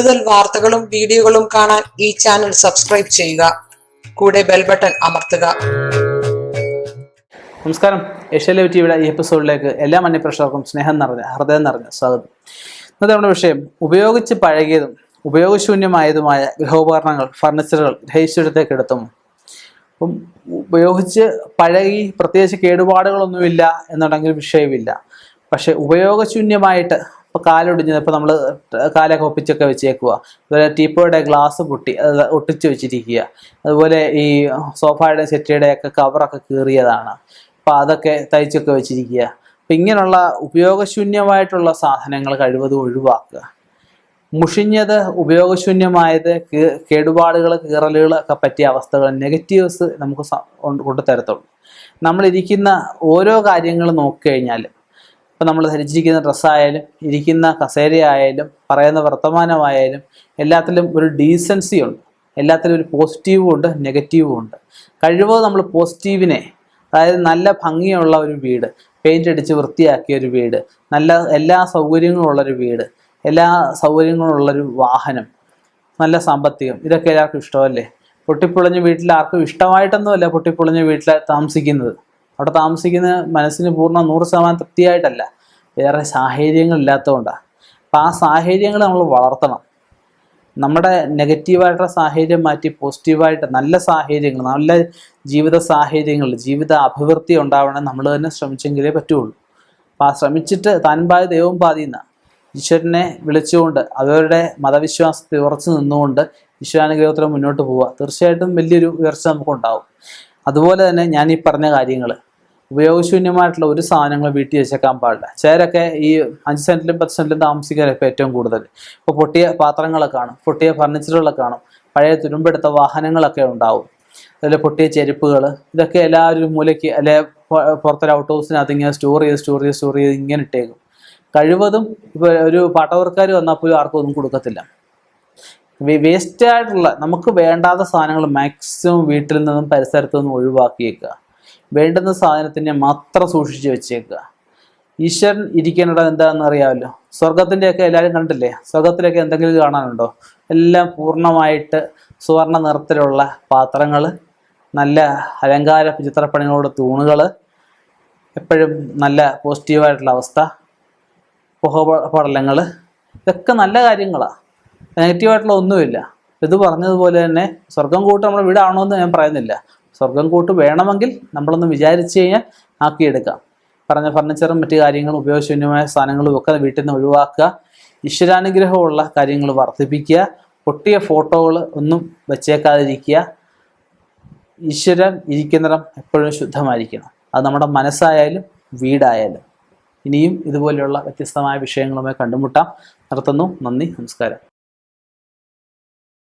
കൂടുതൽ വാർത്തകളും വീഡിയോകളും കാണാൻ ഈ ചാനൽ സബ്സ്ക്രൈബ് ചെയ്യുക. കൂടെ ബെൽ ബട്ടൺ അമർത്തുക. നമസ്കാരം. ഏഷ്യ ടിവിയുടെ ഈ എപ്പിസോഡിലേക്ക് എല്ലാ മന്യപ്രേക്ഷകർക്കും സ്നേഹം നിറഞ്ഞ ഹൃദയം നിറഞ്ഞ സ്വാഗതം. ഇന്നത്തെ നമ്മുടെ വിഷയം ഉപയോഗിച്ച് പഴകിയതും ഉപയോഗശൂന്യമായതുമായ ഗൃഹോപകരണങ്ങൾ ഫർണിച്ചറുകൾ ഗ്രഹിച്ചിടത്തേക്ക് എടുത്തും. അപ്പം ഉപയോഗിച്ച് പഴകി പ്രത്യേകിച്ച് കേടുപാടുകളൊന്നുമില്ല എന്നുണ്ടെങ്കിൽ വിഷയമില്ല. പക്ഷെ ഉപയോഗശൂന്യമായിട്ട് ഇപ്പോൾ കാലൊടിഞ്ഞത് ഇപ്പോൾ നമ്മൾ കാലൊക്കെ ഒപ്പിച്ചൊക്കെ വെച്ചേക്കുക അതുപോലെ ടീപ്പോയുടെ ഗ്ലാസ് പൊട്ടി അത് ഒട്ടിച്ച് വെച്ചിരിക്കുക അതുപോലെ ഈ സോഫയുടെ സെറ്റിയുടെ ഒക്കെ കവറൊക്കെ കീറിയതാണ്. അപ്പോൾ അതൊക്കെ തയ്ച്ചൊക്കെ വെച്ചിരിക്കുക അപ്പം ഇങ്ങനെയുള്ള ഉപയോഗശൂന്യമായിട്ടുള്ള സാധനങ്ങൾ കഴിവതും ഒഴിവാക്കുക. മുഷിഞ്ഞത് ഉപയോഗശൂന്യമായത് കേടുപാടുകൾ കീറലുകൾ ഒക്കെ പറ്റിയ അവസ്ഥകൾ നെഗറ്റീവ്സ് നമുക്ക് കൊണ്ടുതരത്തുള്ളൂ. നമ്മളിരിക്കുന്ന ഓരോ കാര്യങ്ങൾ നോക്കിക്കഴിഞ്ഞാൽ ഇപ്പം നമ്മൾ ധരിച്ചിരിക്കുന്ന ഡ്രസ്സായാലും ഇരിക്കുന്ന കസേരയായാലും പറയുന്ന വർത്തമാനമായാലും എല്ലാത്തിലും ഒരു ഡീസൻസി ഉണ്ട്. എല്ലാത്തിലും ഒരു പോസിറ്റീവും ഉണ്ട് നെഗറ്റീവും ഉണ്ട്. കഴിവ് നമ്മൾ പോസിറ്റീവിനെ അതായത് നല്ല ഭംഗിയുള്ള ഒരു വീട് പെയിന്റ് അടിച്ച് വൃത്തിയാക്കിയ ഒരു വീട് നല്ല എല്ലാ സൗകര്യങ്ങളും ഉള്ളൊരു വീട് എല്ലാ സൗകര്യങ്ങളും ഉള്ളൊരു വാഹനം നല്ല സാമ്പത്തികം ഇതൊക്കെ എല്ലാവർക്കും ഇഷ്ടമല്ലേ? പൊട്ടിപ്പൊളിഞ്ഞ വീട്ടിൽ ആർക്കും ഇഷ്ടമായിട്ടൊന്നുമല്ല പൊട്ടിപ്പൊളിഞ്ഞ വീട്ടിൽ താമസിക്കുന്നത്. അവിടെ താമസിക്കുന്ന മനസ്സിന് പൂർണ നൂറ് ശതമാനം തൃപ്തിയായിട്ടല്ല. വേറെ സാഹചര്യങ്ങൾ ഇല്ലാത്തതുകൊണ്ടാണ് അപ്പം ആ സാഹചര്യങ്ങൾ നമ്മൾ വളർത്തണം. നമ്മുടെ നെഗറ്റീവായിട്ടുള്ള സാഹചര്യം മാറ്റി പോസിറ്റീവായിട്ട് നല്ല സാഹചര്യങ്ങൾ നല്ല ജീവിത സാഹചര്യങ്ങൾ ജീവിത അഭിവൃദ്ധി ഉണ്ടാവണം നമ്മൾ തന്നെ ശ്രമിച്ചെങ്കിലേ പറ്റുള്ളൂ. അപ്പം ആ ശ്രമിച്ചിട്ട് താൻ പാതി ദൈവം പാതി എന്നാ ഈശ്വരനെ വിളിച്ചുകൊണ്ട് അവരുടെ മതവിശ്വാസത്തെ ഉറച്ചു നിന്നുകൊണ്ട് ഈശ്വരാനുഗ്രഹത്തിൽ മുന്നോട്ട് പോവുക തീർച്ചയായിട്ടും വലിയൊരു ഉയർച്ച നമുക്കുണ്ടാവും. അതുപോലെ തന്നെ ഞാൻ ഈ പറഞ്ഞ കാര്യങ്ങൾ ഉപയോഗശൂന്യമായിട്ടുള്ള ഒരു സാധനങ്ങൾ വീട്ടിൽ വെച്ചേക്കാൻ പാടില്ല. ചിലരൊക്കെ ഈ അഞ്ച് സെന്റിലും പത്ത് സെന്റിലും താമസിക്കാനൊക്കെ ഏറ്റവും കൂടുതൽ. ഇപ്പോൾ പൊട്ടിയ പാത്രങ്ങളൊക്കെ കാണും പൊട്ടിയ ഫർണിച്ചറുകളൊക്കെ കാണും പഴയ തുരുമ്പെടുത്ത വാഹനങ്ങളൊക്കെ ഉണ്ടാവും. അതിൽ പൊട്ടിയ ചെരുപ്പുകൾ ഇതൊക്കെ എല്ലാവരും മൂലയ്ക്ക് അല്ലെ പുറത്തൊരു ഔട്ട് ഹൗസിനകത്ത് ഇങ്ങനെ സ്റ്റോർ ചെയ്ത് സ്റ്റോർ ചെയ്ത് സ്റ്റോർ ചെയ്ത് ഇങ്ങനെ ഇട്ടേക്കും. കഴിവതും ഇപ്പോൾ ഒരു പാട്ടവർക്കാർ വന്നാൽ പോലും ആർക്കും ഒന്നും കൊടുക്കത്തില്ല. വേസ്റ്റ് ആയിട്ടുള്ള നമുക്ക് വേണ്ടാത്ത സാധനങ്ങൾ മാക്സിമം വീട്ടിൽ നിന്നും പരിസരത്തു നിന്നും ഒഴിവാക്കിയേക്കുക. വേണ്ടുന്ന സാധനത്തിനെ മാത്രം സൂക്ഷിച്ച് വെച്ചേക്കുക. ഈശ്വരൻ ഇരിക്കേണ്ടത് എന്താണെന്ന് അറിയാമല്ലോ. സ്വർഗത്തിന്റെയൊക്കെ എല്ലാവരും കണ്ടില്ലേ സ്വർഗത്തിലൊക്കെ എന്തെങ്കിലും കാണാനുണ്ടോ? എല്ലാം പൂർണമായിട്ട് സുവർണ നിറത്തിലുള്ള പാത്രങ്ങൾ നല്ല അലങ്കാര ചിത്രപ്പണികളുടെ തൂണുകൾ എപ്പോഴും നല്ല പോസിറ്റീവായിട്ടുള്ള അവസ്ഥ പുഹപടലങ്ങൾ ഇതൊക്കെ നല്ല കാര്യങ്ങളാണ് നെഗറ്റീവായിട്ടുള്ള ഒന്നുമില്ല. ഇത് പറഞ്ഞതുപോലെ തന്നെ സ്വർഗം കൂട്ട് നമ്മുടെ വീടാണോ എന്ന് ഞാൻ പറയുന്നില്ല. സ്വർഗം കൂട്ട് വേണമെങ്കിൽ നമ്മളൊന്ന് വിചാരിച്ചു കഴിഞ്ഞാൽ ആക്കിയെടുക്കാം. പറഞ്ഞ ഫർണിച്ചറും മറ്റു കാര്യങ്ങളും ഉപയോഗശൂന്യമായ സാധനങ്ങളും ഒക്കെ വീട്ടിൽ നിന്ന് ഒഴിവാക്കുക. ഈശ്വരാനുഗ്രഹമുള്ള കാര്യങ്ങൾ വർദ്ധിപ്പിക്കുക. പൊട്ടിയ ഫോട്ടോകൾ ഒന്നും വെച്ചേക്കാതിരിക്കുക. ഈശ്വരൻ ഇരിക്കുന്നിടം എപ്പോഴും ശുദ്ധമായിരിക്കണം. അത് നമ്മുടെ മനസ്സായാലും വീടായാലും. ഇനിയും ഇതുപോലെയുള്ള വ്യത്യസ്തമായ വിഷയങ്ങളുമായി കണ്ടുമുട്ടാം. നിർത്തുന്നു. നന്ദി. നമസ്കാരം.